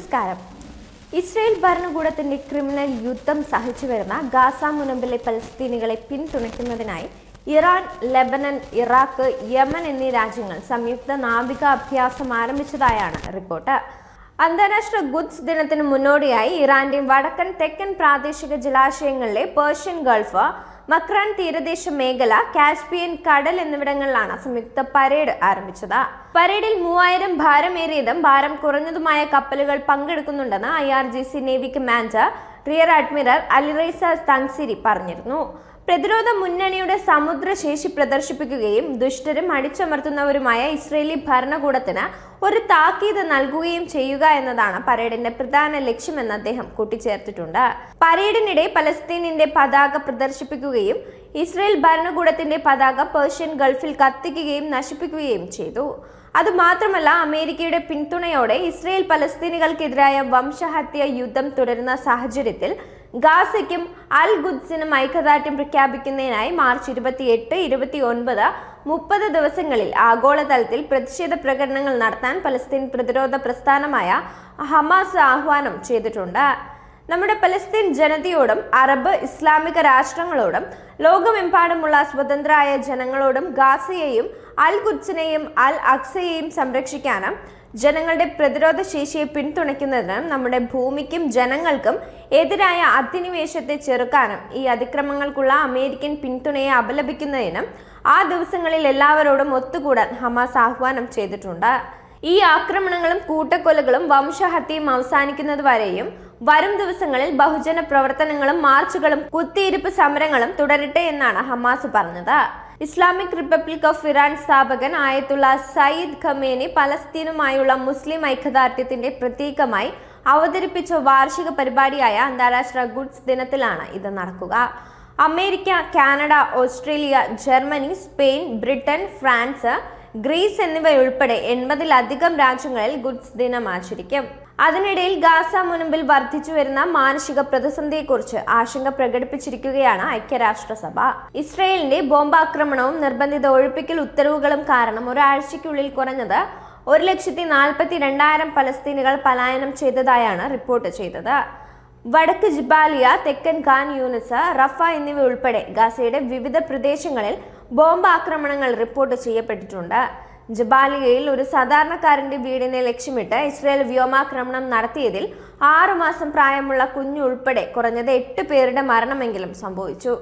നമസ്കാരം. ഇസ്രയേൽ ഭരണകൂടത്തിന്റെ ക്രിമിനൽ യുദ്ധം സഹിച്ചു വരുന്ന ഗാസ മുനമ്പിലെ പലസ്തീനികളെ പിന്തുണയ്ക്കുന്നതിനായി ഇറാൻ ലെബനൻ ഇറാഖ് യമൻ എന്നീ രാജ്യങ്ങൾ സംയുക്ത നാവിക അഭ്യാസം ആരംഭിച്ചതായാണ് റിപ്പോർട്ട്. അന്താരാഷ്ട്ര ഗുഡ്സ് ദിനത്തിന് മുന്നോടിയായി ഇറാന്റെ വടക്കൻ തെക്കൻ പ്രാദേശിക ജലാശയങ്ങളിലെ പേർഷ്യൻ ഗൾഫ് മക്രാൻ തീരദേശ മേഖല കാസ്പിയൻ കടൽ എന്നിവിടങ്ങളിലാണ് സംയുക്ത പരേഡ് ആരംഭിച്ചത്. പരേഡിൽ മൂവായിരം ഭാരമേറിയതും ഭാരം കുറഞ്ഞതുമായ കപ്പലുകൾ പങ്കെടുക്കുന്നുണ്ടെന്ന് I R G C navy commander rear admiral Alireza Tangsiri പറഞ്ഞിരുന്നു. പ്രതിരോധ മുന്നണിയുടെ സമുദ്രശേഷി പ്രദർശിപ്പിക്കുകയും ദുഷ്ടരും അടിച്ചമർത്തുന്നവരുമായ ഇസ്രേലി ഭരണകൂടത്തിന് ഒരു താക്കീത് നൽകുകയും ചെയ്യുക എന്നതാണ് പരേഡിന്റെ പ്രധാന ലക്ഷ്യമെന്ന് അദ്ദേഹം കൂട്ടിച്ചേർത്തിട്ടുണ്ട്. പരേഡിനിടെ പലസ്തീനിന്റെ പതാക പ്രദർശിപ്പിക്കുകയും ഇസ്രയേൽ ഭരണകൂടത്തിന്റെ പതാക പേർഷ്യൻ ഗൾഫിൽ കത്തിക്കുകയും നശിപ്പിക്കുകയും ചെയ്തു. അതുമാത്രമല്ല അമേരിക്കയുടെ പിന്തുണയോടെ ഇസ്രയേൽ പലസ്തീനികൾക്കെതിരായ വംശഹത്യ യുദ്ധം തുടരുന്ന സാഹചര്യത്തിൽ ഗാസയ്ക്കും അൽ ഗുദ്സിനും ഐക്യദാർഢ്യം പ്രഖ്യാപിക്കുന്നതിനായി മാർച്ച് ഇരുപത്തിയെട്ട് ഇരുപത്തി ഒൻപത് മുപ്പത് ദിവസങ്ങളിൽ ആഗോളതലത്തിൽ പ്രതിഷേധ പ്രകടനങ്ങൾ നടത്താൻ പലസ്തീൻ പ്രതിരോധ പ്രസ്ഥാനമായ ഹമാസ് ആഹ്വാനം ചെയ്തിട്ടുണ്ട്. നമ്മുടെ പലസ്തീൻ ജനതയോടും അറബ് ഇസ്ലാമിക രാഷ്ട്രങ്ങളോടും ലോകമെമ്പാടുമുള്ള സ്വതന്ത്രരായ ജനങ്ങളോടും ഗാസയെയും അൽ ഗുദ്സിനെയും അൽ അക്സയെയും സംരക്ഷിക്കാനും ജനങ്ങളുടെ പ്രതിരോധ ശേഷിയെ പിന്തുണയ്ക്കുന്നതിനും നമ്മുടെ ഭൂമിക്കും ജനങ്ങൾക്കും എതിരായ അധിനിവേശത്തെ ചെറുക്കാനും ഈ അതിക്രമങ്ങൾക്കുള്ള അമേരിക്കൻ പിന്തുണയെ അപലപിക്കുന്നതിനും ആ ദിവസങ്ങളിൽ എല്ലാവരോടും ഒത്തുകൂടാൻ ഹമാസ് ആഹ്വാനം ചെയ്തിട്ടുണ്ട്. ഈ ആക്രമണങ്ങളും കൂട്ടക്കൊലകളും വംശഹത്യയും അവസാനിക്കുന്നതുവരെയും വരും ദിവസങ്ങളിൽ ബഹുജന പ്രവർത്തനങ്ങളും മാർച്ചുകളും കുത്തിയിരിപ്പ് സമരങ്ങളും തുടരട്ടെ എന്നാണ് ഹമാസ് പറഞ്ഞത്. ഇസ്ലാമിക് റിപ്പബ്ലിക് ഓഫ് ഇറാൻ സ്ഥാപകൻ ആയത്തുള്ള സയ്യിദ് ഖമേനി പലസ്തീനുമായുള്ള മുസ്ലിം ഐക്യദാർഢ്യത്തിന്റെ പ്രതീകമായി അവതരിപ്പിച്ച വാർഷിക പരിപാടിയായ അന്താരാഷ്ട്ര ഗുഡ്സ് ദിനത്തിലാണ് ഇത് നടക്കുക. America Canada Australia Germany Spain Britain France Greece എന്നിവയുൾപ്പെടെ എൺപതിലധികം രാജ്യങ്ങളിൽ ഗുഡ്സ് ദിനം ആചരിക്കും. അതിനിടയിൽ ഗാസ മുൻപിൽ വർദ്ധിച്ചു വരുന്ന മാനസിക പ്രതിസന്ധിയെക്കുറിച്ച് ആശങ്ക പ്രകടിപ്പിച്ചിരിക്കുകയാണ് ഐക്യരാഷ്ട്രസഭ. ഇസ്രയേലിന്റെ ബോംബാക്രമണവും നിർബന്ധിത ഒഴിപ്പിക്കൽ ഉത്തരവുകളും കാരണം ഒരാഴ്ചയ്ക്കുള്ളിൽ കുറഞ്ഞത് ഒരു ലക്ഷത്തി നാൽപ്പത്തി രണ്ടായിരം പലസ്തീനുകൾ പലായനം ചെയ്തതായാണ് റിപ്പോർട്ട് ചെയ്തത്. വടക്ക് ജിബാലിയ തെക്കൻ ഖാൻ യൂനിസ് റഫ എന്നിവ ഉൾപ്പെടെ ഗാസയുടെ വിവിധ പ്രദേശങ്ങളിൽ ബോംബ് ആക്രമണങ്ങൾ റിപ്പോർട്ട് ചെയ്യപ്പെട്ടിട്ടുണ്ട്. ജബാലിയയിൽ ഒരു സാധാരണക്കാരന്റെ വീടിനെ ലക്ഷ്യമിട്ട് ഇസ്രയേൽ വ്യോമാക്രമണം നടത്തിയതിൽ ആറുമാസം പ്രായമുള്ള കുഞ്ഞു ഉൾപ്പെടെ കുറഞ്ഞത് എട്ട് പേരുടെ മരണമെങ്കിലും സംഭവിച്ചു.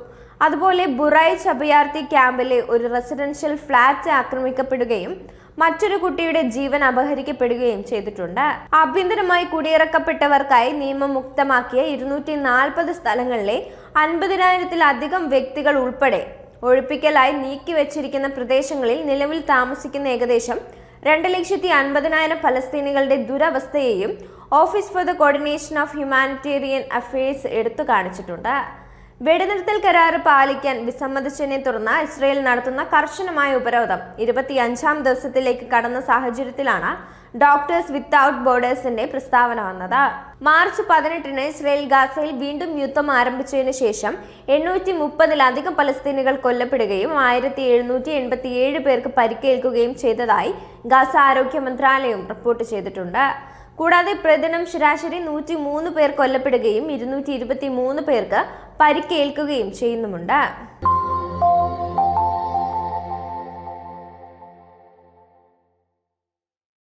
അതുപോലെ ബുറൈ അഭയാർത്ഥി ക്യാമ്പിലെ ഒരു റെസിഡൻഷ്യൽ ഫ്ലാറ്റ് ആക്രമിക്കപ്പെടുകയും മറ്റൊരു കുട്ടിയുടെ ജീവൻ അപഹരിക്കപ്പെടുകയും ചെയ്തിട്ടുണ്ട്. ആഭ്യന്തരമായി കുടിയിറക്കപ്പെട്ടവർക്കായി നിയമം മുക്തമാക്കിയ ഇരുന്നൂറ്റി നാൽപ്പത് സ്ഥലങ്ങളിലെ അൻപതിനായിരത്തിലധികം വ്യക്തികൾ ഉൾപ്പെടെ ഒഴിപ്പിക്കലായി നീക്കിവെച്ചിരിക്കുന്ന പ്രദേശങ്ങളിൽ നിലവിൽ താമസിക്കുന്ന ഏകദേശം രണ്ട് ലക്ഷത്തി അൻപതിനായിരം ഫലസ്തീനികളുടെ ദുരവസ്ഥയെയും office for the coordination of humanitarian affairs എടുത്തു കാണിച്ചിട്ടുണ്ട്. വെടിനിർത്തൽ കരാറ് പാലിക്കാൻ വിസമ്മതിച്ചതിനെ തുടർന്ന് ഇസ്രയേൽ നടത്തുന്ന കർശനമായ ഉപരോധം ഇരുപത്തിയഞ്ചാം ദിവസത്തിലേക്ക് കടന്ന സാഹചര്യത്തിലാണ് ഡോക്ടേഴ്സ് വിത്തൌട്ട് ബോർഡേഴ്സിന്റെ പ്രസ്താവന വന്നത്. മാർച്ച് പതിനെട്ടിന് ഇസ്രയേൽ ഗാസയിൽ വീണ്ടും യുദ്ധം ആരംഭിച്ചതിനു ശേഷം എണ്ണൂറ്റി മുപ്പതിലധികം പലസ്തീനുകൾ കൊല്ലപ്പെടുകയും ആയിരത്തി എഴുന്നൂറ്റി എൺപത്തി ഏഴ് പേർക്ക് പരിക്കേൽക്കുകയും ചെയ്തതായി ഗാസ ആരോഗ്യ മന്ത്രാലയം റിപ്പോർട്ട് ചെയ്തിട്ടുണ്ട്. കൂടാതെ പ്രതിദിനം ശരാശരി നൂറ്റി മൂന്ന് പേർ കൊല്ലപ്പെടുകയും ഇരുന്നൂറ്റി ഇരുപത്തി മൂന്ന് പേർക്ക് പരിക്കേൽക്കുകയും ചെയ്യുന്നുമുണ്ട്.